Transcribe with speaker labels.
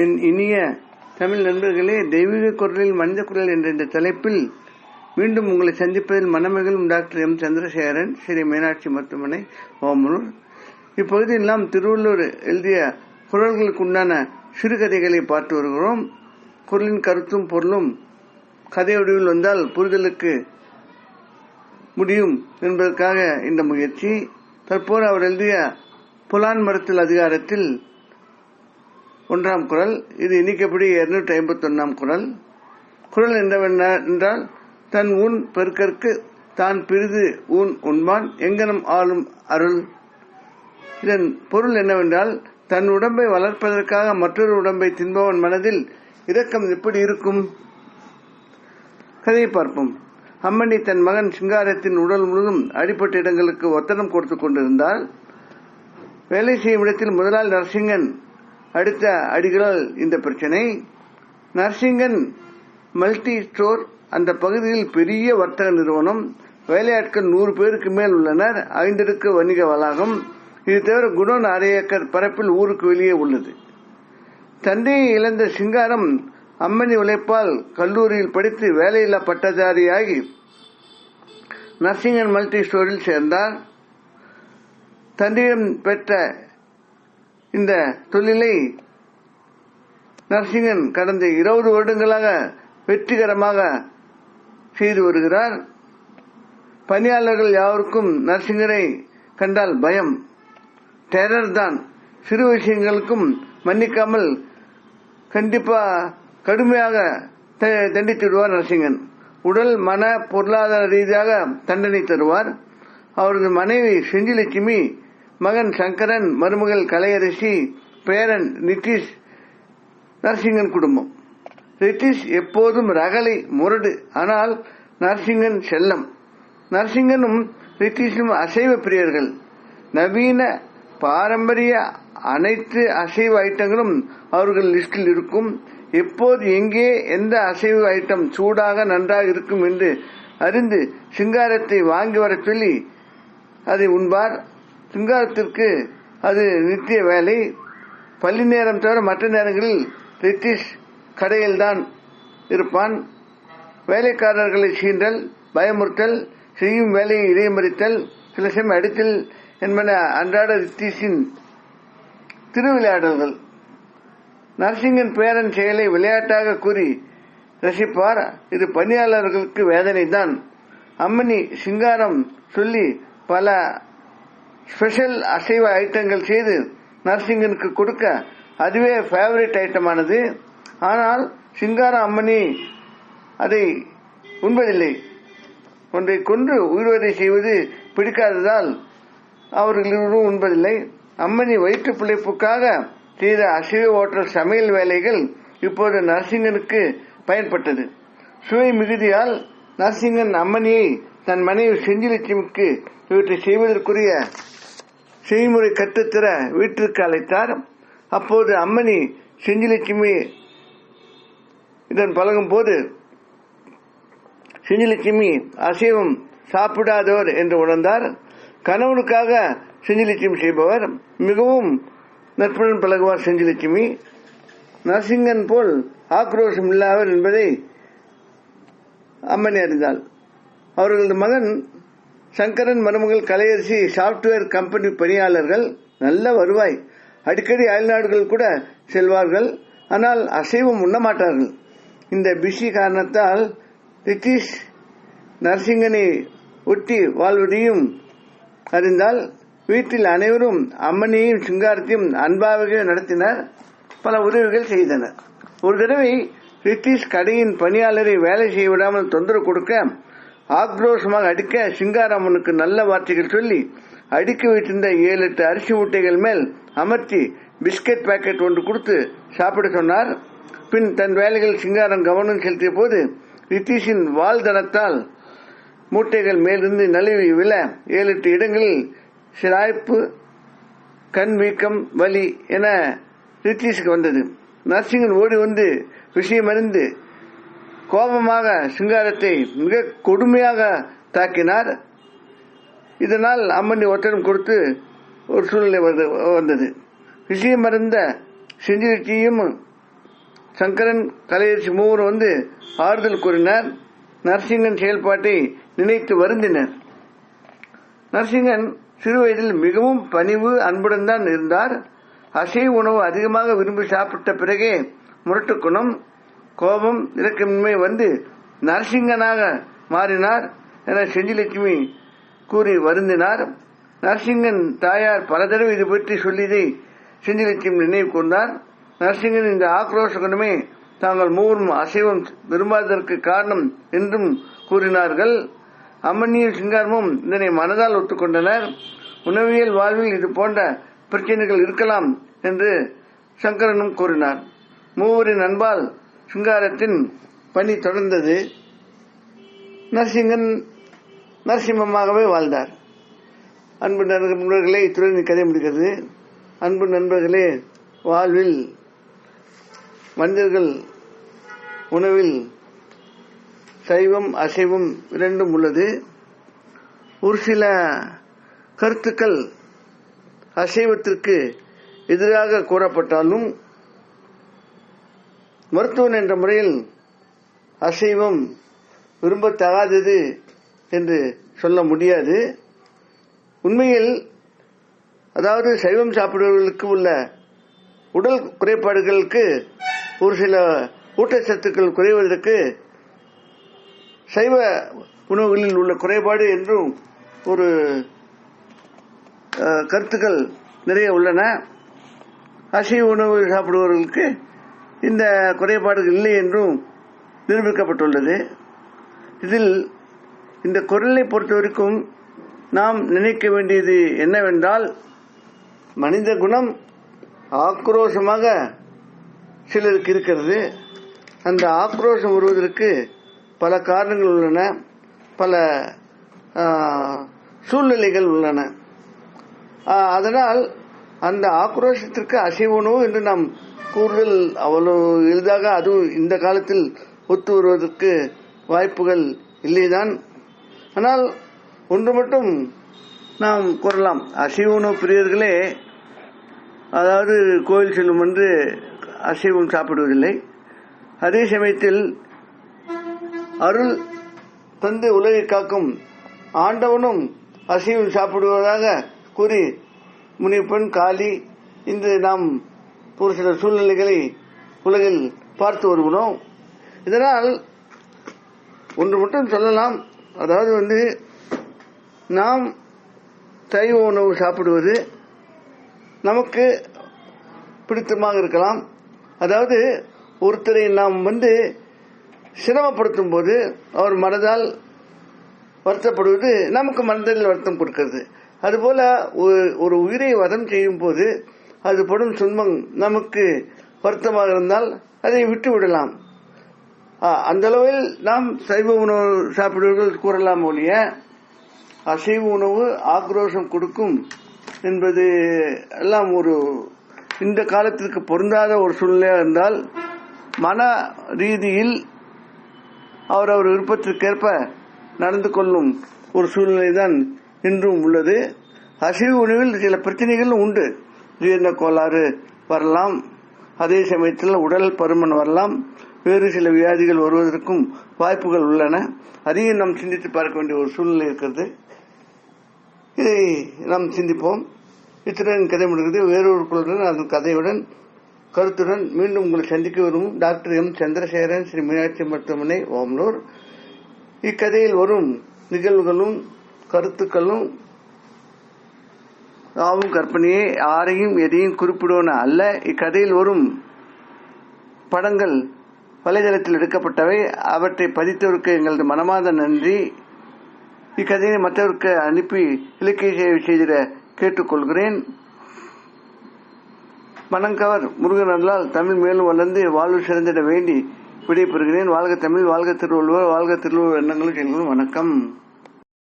Speaker 1: என் இனிய தமிழ் நண்பர்களே தெய்வீக குரலில் மனித குரல் என்ற இந்த தலைப்பில் மீண்டும் உங்களை சந்திப்பதில் மனமகிழும் டாக்டர் எம். சந்திரசேகரன் ஸ்ரீ மீனாட்சி மருத்துவமனை ஓமலூர் இப்பகுதியில் நாம் திருவள்ளூர் எழுதிய குரல்களுக்கு உண்டான சிறுகதைகளை பார்த்து வருகிறோம். குரலின் கருத்தும் பொருளும் கதை வடிவில் வந்தால் புரிதலுக்கு முடியும் என்பதற்காக இந்த முயற்சி. தற்போது அவர் எழுதிய புலான் மரத்தில் அதிகாரத்தில் ஒன்றாம் குரல் இது இனிக்கப்படி இருநூற்றி ஐம்பத்தி ஒன்றாம் குரல் குரல் என்றால் தன் ஊன் பெருக்கற்கு தான் பிரிது ஊன் உண்பான் எங்கனம் ஆளும் அருள். இதன் பொருள் என்னவென்றால் தன் உடம்பை வளர்ப்பதற்காக மற்றொரு உடம்பை தின்பவன் மனதில் இரக்கம் எப்படி இருக்கும்? கதையை பார்ப்போம். அம்மணி தன் மகன் சிங்காரத்தின் உடல் முழுவதும் அடிப்பட்ட இடங்களுக்கு ஒத்தடம் கொடுத்து கொண்டிருந்தால் வேலை செய்யும் இடத்தில் முதலாளி நரசிங்கன் அடுத்த அடிகளால் இந்த பிரச்சனை. நரசிங்கன் மல்டி ஸ்டோர் அந்த பகுதியில் பெரிய வர்த்தக நிறுவனம். வேலையாட்கள் நூறு பேருக்கு மேல் உள்ளனர் ஐந்தடுக்கு வணிக வளாகம். இது தவிர குடோன் அரை ஏக்கர் பரப்பில் ஊருக்கு வெளியே உள்ளது. தந்தையை இழந்த சிங்காரம் அம்மணி உழைப்பால் கல்லூரியில் படித்து வேலையில்லா பட்டதாரியாகி நர்சிங்கன் மல்டி ஸ்டோரில் சேர்ந்தார். தந்தையிடம் பெற்ற இந்த தொழிலை நரசிங்கன் கடந்த இருபது வருடங்களாக வெற்றிகரமாக செய்து வருகிறார். பணியாளர்கள் யாருக்கும் நரசிங்கரை கண்டால் பயம். டெரர் தான். சிறு விஷயங்களுக்கும் மன்னிக்காமல் கண்டிப்பா கடுமையாக தண்டித்துவிடுவார் நரசிங்கன். உடல் மன பொருளாதார ரீதியாக தண்டனை தருவார். அவரது மனைவி செஞ்சிலட்சுமி மகன் சங்கரன் மருமகள் கலையரசி பேரன் நிதிஷ் நரசிங்கன் குடும்பம். நிதிஷ் எப்போதும் ரகலை முரடு ஆனால் நரசிங்கன் செல்லம். நரசிங்கனும் நிதிஷும் அசைவ பிரியர்கள். நவீன பாரம்பரிய அனைத்து அசைவ ஐட்டங்களும் அவர்கள் லிஸ்டில் இருக்கும். எப்போது எங்கே எந்த அசைவு ஐட்டம் சூடாக நன்றாக இருக்கும் என்று அறிந்து சிங்காரத்தை வாங்கி வர சொல்லி அதை உண்பார். சிங்காரத்திற்கு அது நித்திய வேலை. பள்ளி நேரம் தவிர மற்ற நேரங்களில் பிரிட்டிஷ் கடையில்தான் இருப்பான். வேலைக்காரர்களை சீண்டல் பயமுறுத்தல் செய்யும் வேலையை இடைமறித்தல் சில சமயம் அடித்தல் என்பன அன்றாட ரித்தீஷின் திருவிளையாடல்கள். நரசிங்கன் பேரன் செயலை விளையாட்டாக கூறி ரசிப்பார். இது பணியாளர்களுக்கு வேதனை தான் அம்மணி சிங்காரம் சொல்லி பல ஸ்பெஷல் அசைவ ஐட்டங்கள் செய்து நரசிங்கனுக்கு கொடுக்க அதுவே ஃபேவரட் ஐட்டமானது ஆனால் சிங்கார அம்மணி அதை உண்பதில்லை. ஒன்றை கொன்று உயிர்வதை செய்வது பிடிக்காததால் அவர்கள் இருவரும் உண்பதில்லை. அம்மணி வயிற்று பிழைப்புக்காக செய்த அசைவ ஓட்டல் சமையல் வேலைகள் இப்போது நரசிங்கனுக்கு பயன்பட்டது. சுவை மிகுதியால் நரசிங்கன் அம்மணியை தன் மனைவி செஞ்சிலட்சுமிக்கு இவற்றை செய்வதற்குரிய செய்முறை கற்றுத்தர வீட்டிற்கு அழைத்தார். அப்போது அம்மணி செஞ்சிலட்சுமி இதன் பழகும் போது செஞ்சிலட்சுமி அசைவம் சாப்பிடாதவர் என்று உணர்ந்தார். கணவனுக்காக செஞ்சிலட்சுமி செய்பவர். மிகவும் நட்புடன் பழகுவார் செஞ்சிலட்சுமி. நரசிங்கன் போல் ஆக்ரோஷம் இல்லாதவர் என்பதை அம்மணி அறிந்தாள். அவர்களது மகன் சங்கரன் மருமகள் கலையரசி சாப்ட்வேர் கம்பெனி பணியாளர்கள் நல்ல வருவாய். அடிக்கடி அயல்நாடுகள் கூட செல்வார்கள். ஆனால் அசைவம் உண்ண மாட்டார்கள். இந்த பிஸி காரணத்தால் ரித்தீஷ் நரசிங்கனை ஒட்டி வாழ்வதையும் அறிந்தால் வீட்டில் அனைவரும் அம்மனையும் சிங்காரத்தையும் அன்பாகவே நடத்தினர். பல உதவிகள் செய்தனர். ஒரு தடவை ரித்தீஷ் கடையின் பணியாளரை வேலை செய்ய விடாமல் தொந்தரவு கொடுக்க ஆக்ரோஷமாக அடிக்க சிங்காராமனுக்கு நல்ல வார்த்தைகள் சொல்லி அடுக்கி வைத்திருந்த ஏழு எட்டு அரிசி மூட்டைகள் மேல் அமர்த்தி பிஸ்கட் பாக்கெட் ஒன்று கொடுத்து சாப்பிட சொன்னார். பின் தன் வேலைகள் சிங்காரம் கவனம் செலுத்திய போது ரித்தீஷின் வாழ்தனத்தால் மூட்டைகள் மேலிருந்து நழுவி விழ ஏழு எட்டு இடங்களில் சிராய்ப்பு கண் வீக்கம் வலி என ரித்தீஷுக்கு வந்தது. நர்சிங்கன் ஓடி வந்து விஷயம் அறிந்து கோபமாக சிங்காரத்தை மிக கொடுமையாக தாக்கினார். இதனால் அம்மனை ஒற்றடம் கொடுத்து ஒரு சூழ்நிலை வந்தது. விஷயம் அறிந்த செஞ்சிருச்சியும் சங்கரன் கலையரசி மூவரும் வந்து ஆறுதல் கூறினார். நரசிங்கன் செயல்பாட்டை நினைத்து வருந்தினர். நரசிங்கன் சிறு வயதில் மிகவும் பணிவு அன்புடன் தான் இருந்தார். அசைவ உணவு அதிகமாக விரும்பி சாப்பிட்ட பிறகே முரட்டு குணம் கோபம் இரக்கமின்மை வந்து நரசிங்கனாக மாறினார் என செஞ்சிலட்சுமி கூறி வருந்தினார். நரசிங்கன் தாயார் பல தடவை இது பற்றி சொல்லியதை செஞ்சிலட்சுமி நினைவு கொண்டார் நரசிங்கன் இந்த ஆக்ரோஷ குணமே தாங்கள் மூவரும் அசைவம் விரும்பாததற்கு காரணம் என்றும் கூறினார்கள். அம்மனியும் சிங்காரமும் இதனை மனதால் ஒத்துக்கொண்டனர். உணவியல் வாழ்வில் இது போன்ற பிரச்சனைகள் இருக்கலாம் என்று சங்கரனும் கூறினார். மூவரின் அன்பால் சிங்காரத்தின் பணி தொடர்ந்தது. நரசிங்கன் நரசிம்மமாகவே வாழ்ந்தார். அன்பு நண்பர்களே இத்துடன் கதை முடிகிறது. அன்பு நண்பர்களே வாழ்வில் மனிதர்கள் உணவில் சைவம் அசைவம் இரண்டும் உள்ளது. ஒரு சில கருத்துக்கள் அசைவத்திற்கு எதிராக கூறப்பட்டாலும் மருத்துவன் என்ற முறையில் அசைவம் விரும்பத்தகாதது என்று சொல்ல முடியாது. உண்மையில் அதாவது சைவம் சாப்பிடுவர்களுக்கு உள்ள உடல் குறைபாடுகளுக்கு ஒரு சில ஊட்டச்சத்துக்கள் குறைவதற்கு சைவ உணவுகளில் உள்ள குறைபாடு என்றும் ஒரு கருத்துக்கள் நிறைய உள்ளன. அசைவ உணவு சாப்பிடுபவர்களுக்கு இந்த குறைபாடுகள் இல்லை என்றும் நிரூபிக்கப்பட்டுள்ளது. இதில் இந்த குரலை பொறுத்தவரைக்கும் நாம் நினைக்க வேண்டியது என்னவென்றால் மனித குணம் ஆக்ரோஷமாக சிலருக்கு இருக்கிறது. அந்த ஆக்ரோஷம் வருவதற்கு பல காரணங்கள் உள்ளன. பல சூழ்நிலைகள் உள்ளன. அதனால் அந்த ஆக்ரோஷத்திற்கு அசைவ உணவு என்று நாம் கூறுதல் அவ்வளவு எளிதாக அதுவும் இந்த காலத்தில் ஒத்து வருவதற்கு வாய்ப்புகள் இல்லைதான். ஆனால் ஒன்று மட்டும் நாம் கூறலாம். அசைவ உணவு பிரியர்களே அதாவது கோயில் செல்லும் என்று அசைவம் சாப்பிடுவதில்லை. அதே சமயத்தில் அருள் தந்து உலகை காக்கும் ஆண்டவனும் அசைவம் சாப்பிடுவதாக கூறி முனிப்பெண் காளி இந்த நாம் ஒரு சில சூழ்நிலைகளை உலகில் பார்த்து வருகிறோம். இதனால் ஒன்று மட்டும் சொல்லலாம். அதாவது வந்து நாம் சைவ உணவு சாப்பிடுவது நமக்கு பிடித்தமாக இருக்கலாம். அதாவது ஒருத்தரை நாம் வந்து சிரமப்படுத்தும் போது அவர் மனதால் வருத்தப்படுவது நமக்கு மனதில் வருத்தம் கொடுக்கிறது. அதுபோல ஒரு- ஒரு உயிரை வதம் செய்யும் போது அது படும் துன்பம் நமக்கு வருத்தமாக இருந்தால் அதை விட்டு விடலாம். அந்த அளவில் நாம் சைவ உணவு சாப்பிடுவர்கள் கூறலாம் ஒழிய அசைவ உணவு ஆக்ரோஷம் கொடுக்கும் என்பது எல்லாம் ஒரு இந்த காலத்திற்கு பொருந்தாத ஒரு சூழ்நிலையாக இருந்தால் மன ரீதியில் அவரவர் விருப்பத்திற்கேற்ப நடந்து கொள்ளும் ஒரு சூழ்நிலை தான் இன்றும் உள்ளது. அசைவு உணவில் சில பிரச்சனைகள் உண்டு. ஜீரண கோளாறு வரலாம். அதே சமயத்தில் உடல் பருமன் வரலாம். வேறு சில வியாதிகள் வருவதற்கும் வாய்ப்புகள் உள்ளன. அதையும் நாம் சிந்தித்து பார்க்க வேண்டிய ஒரு சூழ்நிலை இருக்கிறது. இதை நாம் சிந்திப்போம். இத்துடன் கதை முடிகிறது. வேறொரு குழுடன் அதன் கதையுடன் கருத்துடன் மீண்டும் உங்களை சந்திக்க வரும் டாக்டர் எம். சந்திரசேகரன் ஸ்ரீ மீனாட்சி மருத்துவமனை ஓம்லூர். இக்கதையில் வரும் நிகழ்வுகளும் கருத்துக்களும் யாவும் கற்பனையே யாரையும் எதையும் குறிப்பிடுவன அல்ல. இக்கதையில் வரும் படங்கள் வலைதளத்தில் எடுக்கப்பட்டவை. அவற்றை பதித்தவருக்கு எங்களது மனமார்ந்த நன்றி. இக்கதையை மற்றவருக்கு அனுப்பி இலக்கிய சேவை செய்திட கேட்டுக்கொள்கிறேன். மனங்கவர் முருகன் தமிழ் மேலும் வளர்ந்து வாழ்வு சிறந்திட வேண்டி விடைபெறுகிறேன். வாழ்க தமிழ் வாழ்க திருவள்ளுவர் வாழ்க திருவள்ளுவர் எண்ணங்களும் செயல்களும் வணக்கம்.